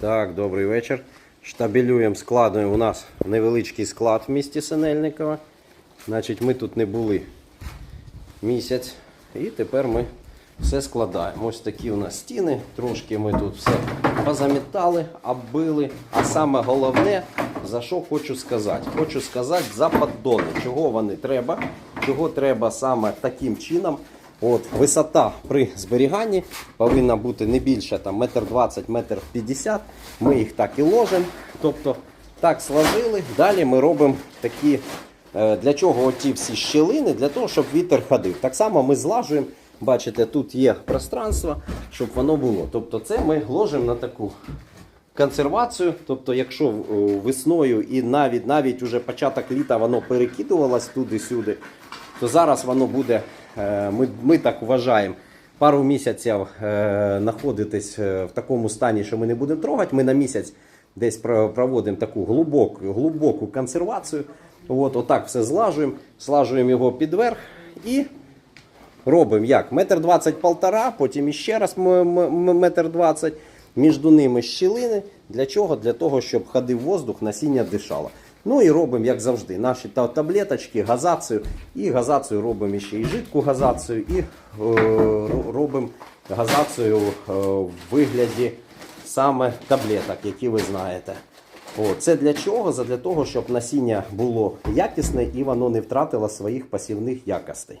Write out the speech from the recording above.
Так, добрий вечір. Штабелюємо, складуємо. У нас невеличкий склад в місті Синельникова. Значить, ми тут не були місяць. І тепер ми все складаємо. Ось такі у нас стіни. Трошки ми тут все позамітали, оббили. А саме головне, за що хочу сказати? Хочу сказати за поддони. Чого вони треба? Чого треба саме таким чином? От, висота при зберіганні повинна бути не більше там, метр 20, метр 50. Ми їх так і ложимо. Тобто так сложили. Далі ми робимо такі. е, Для чого оті всі щілини? Для того, щоб вітер ходив. Так само ми злажуємо. Бачите, тут є пространство, щоб воно було. Тобто це ми ложимо на таку консервацію. Тобто, якщо весною і навіть навіть уже початок літа воно перекидувалось туди-сюди, то зараз воно буде, е, ми, ми так вважаємо, пару місяців е, знаходитись е, в такому стані, що ми не будемо трогати. Ми на місяць десь проводимо таку глибоку, глибоку консервацію. От, отак все злажуємо, слажуємо його під верх і робимо як? Метр двадцять полтора, потім іще раз метр двадцять. Між ними щілини. Для чого? Для того, щоб ходив воздух, насіння дишало. Ну і робимо, як завжди, наші таблеточки, газацію. І газацію робимо ще і жидку газацію, і е, робимо газацію е, в вигляді саме таблеток, які ви знаєте. О, це для чого? Задля того, щоб насіння було якісне і воно не втратило своїх пасівних якостей.